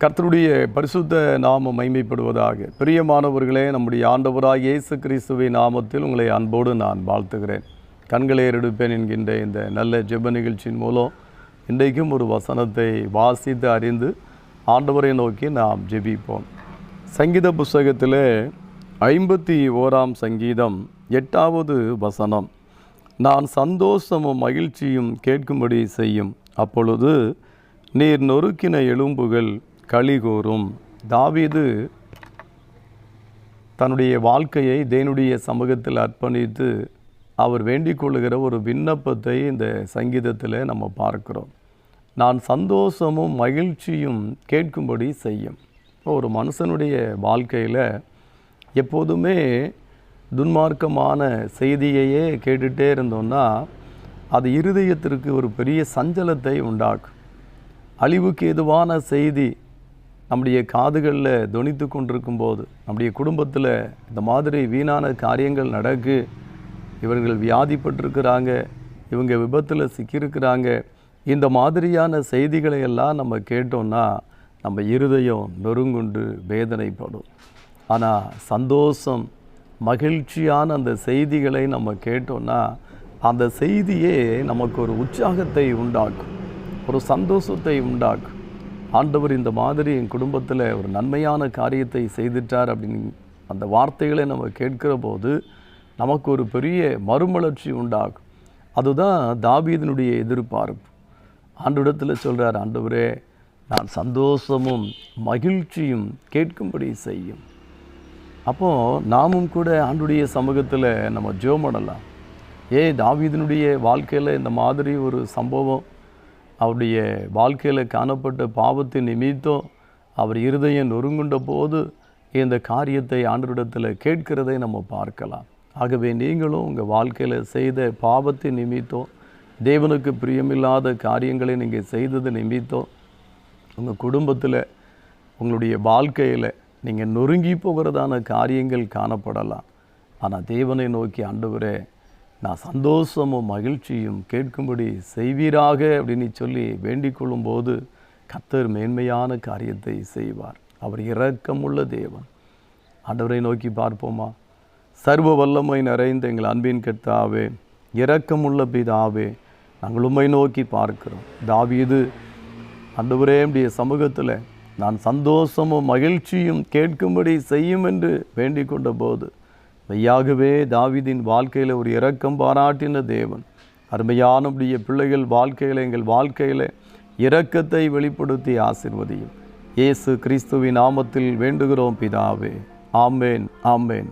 கர்த்தருடைய பரிசுத்த நாமம் மைமைப்படுவதாக பிரியமானவர்களே நம்முடைய ஆண்டவராக இயேசு கிறிஸ்துவின் நாமத்தில் உங்களை அன்போடு நான் வாழ்த்துகிறேன். கண்களை எடுப்பேன் என்கின்ற இந்த நல்ல ஜெப நிகழ்ச்சியின் மூலம் இன்றைக்கும் ஒரு வசனத்தை வாசித்து அறிந்து ஆண்டவரை நோக்கி நாம் ஜெபிப்போம். சங்கீத புஸ்தகத்தில் ஐம்பத்தி ஓராம் சங்கீதம் எட்டாவது வசனம். நான் சந்தோஷமும் மகிழ்ச்சியும் கேட்கும்படி செய்யும். அப்பொழுது நீர் நொறுக்கின எலும்புகள் களிகூறும். தாவீது தன்னுடைய வாழ்க்கையை தேனுடைய சமூகத்தில் அர்ப்பணித்து அவர் வேண்டிக் கொள்ளுகிற ஒரு விண்ணப்பத்தை இந்த சங்கீதத்தில் நம்ம பார்க்கிறோம். நான் சந்தோஷமும் மகிழ்ச்சியும் கேட்கும்படி செய்யும். ஒரு மனுஷனுடைய வாழ்க்கையில் எப்போதுமே துன்மார்க்கமான செய்தியையே கேட்டுகிட்டே இருந்தோம்னா அது இருதயத்திற்கு ஒரு பெரிய சஞ்சலத்தை உண்டாக்கும். அழிவுக்கு எதுவான செய்தி நம்முடைய காதுகளில் துணித்து கொண்டிருக்கும் போது நம்முடைய குடும்பத்தில் இந்த மாதிரி வீணான காரியங்கள் நடக்கு. இவர்கள் வியாதிப்பட்டிருக்கிறாங்க இவங்க விபத்தில் சிக்கியிருக்கிறாங்க. இந்த மாதிரியான செய்திகளை எல்லாம் நம்ம கேட்டோம்னா நம்ம இருதயம் நொறுங்குண்டு வேதனைப்படும். ஆனால் சந்தோஷம் மகிழ்ச்சியான அந்த செய்திகளை நம்ம கேட்டோம்னா அந்த செய்தியே நமக்கு ஒரு உற்சாகத்தை உண்டாக்கும் ஒரு சந்தோஷத்தை உண்டாக்கும். ஆண்டவர் இந்த மாதிரி என் குடும்பத்தில் ஒரு நன்மையான காரியத்தை செய்துட்டார் அப்படின்னு அந்த வார்த்தைகளை நம்ம கேட்கிற போது நமக்கு ஒரு பெரிய மறுமலர்ச்சி உண்டாகும். அதுதான் தாபீதனுடைய எதிர்பார்ப்பு. ஆண்டவிடத்தில் சொல்கிறார் ஆண்டவரே நான் சந்தோஷமும் மகிழ்ச்சியும் கேட்கும்படி செய்யும். அப்போது நாமும் கூட ஆண்டுடைய சமூகத்தில் நம்ம ஜோமடலாம் பண்ணலாம். ஏ தாவீதனுடைய வாழ்க்கையில் இந்த மாதிரி ஒரு சம்பவம் அவருடைய வாழ்க்கையில் காணப்பட்ட பாவத்தின் நிமித்தம் அவர் இருதயம் நொறுங்குண்ட போது இந்த காரியத்தை ஆண்டவரிடத்தில் கேட்கிறதை நம்ம பார்க்கலாம். ஆகவே நீங்களும் உங்கள் வாழ்க்கையில் செய்த பாவத்தின் நிமித்தம் தேவனுக்கு பிரியமில்லாத காரியங்களை நீங்கள் செய்தது நிமித்தம் உங்கள் குடும்பத்தில் உங்களுடைய வாழ்க்கையில் நீங்கள் நொறுங்கி போகிறதான காரியங்கள் காணப்படலாம். ஆனால் தேவனை நோக்கி ஆண்டவரே நான் சந்தோஷமும் மகிழ்ச்சியும் கேட்கும்படி செய்வீராக அப்படின்னு சொல்லி வேண்டிக் கொள்ளும்போது கத்தர் மேன்மையான காரியத்தை செய்வார். அவர் இரக்கமுள்ள தேவன். ஆண்டவரை நோக்கி பார்ப்போமா? சர்வ வல்லமை நிறைந்த எங்கள் அன்பின் கத்தாவே இரக்கமுள்ள பிதாவே நாங்கள் உண்மை நோக்கி பார்க்கிறோம். தாவீது அண்டவரே உடைய சமூகத்தில் நான் சந்தோஷமும் மகிழ்ச்சியும் கேட்கும்படி செய்யும் என்று வேண்டிக் கொண்ட போது மெய்யாகவே தாவிதின் வாழ்க்கையில் ஒரு இரக்கம் பாராட்டின தேவன். அருமையானபடிய பிள்ளைகள் வாழ்க்கையில் எங்கள் வாழ்க்கையில் இரக்கத்தை வெளிப்படுத்தி ஆசிர்வதியும். இயேசு கிறிஸ்துவின் நாமத்தில் வேண்டுகிறோம் பிதாவே. ஆமேன் ஆம்பேன்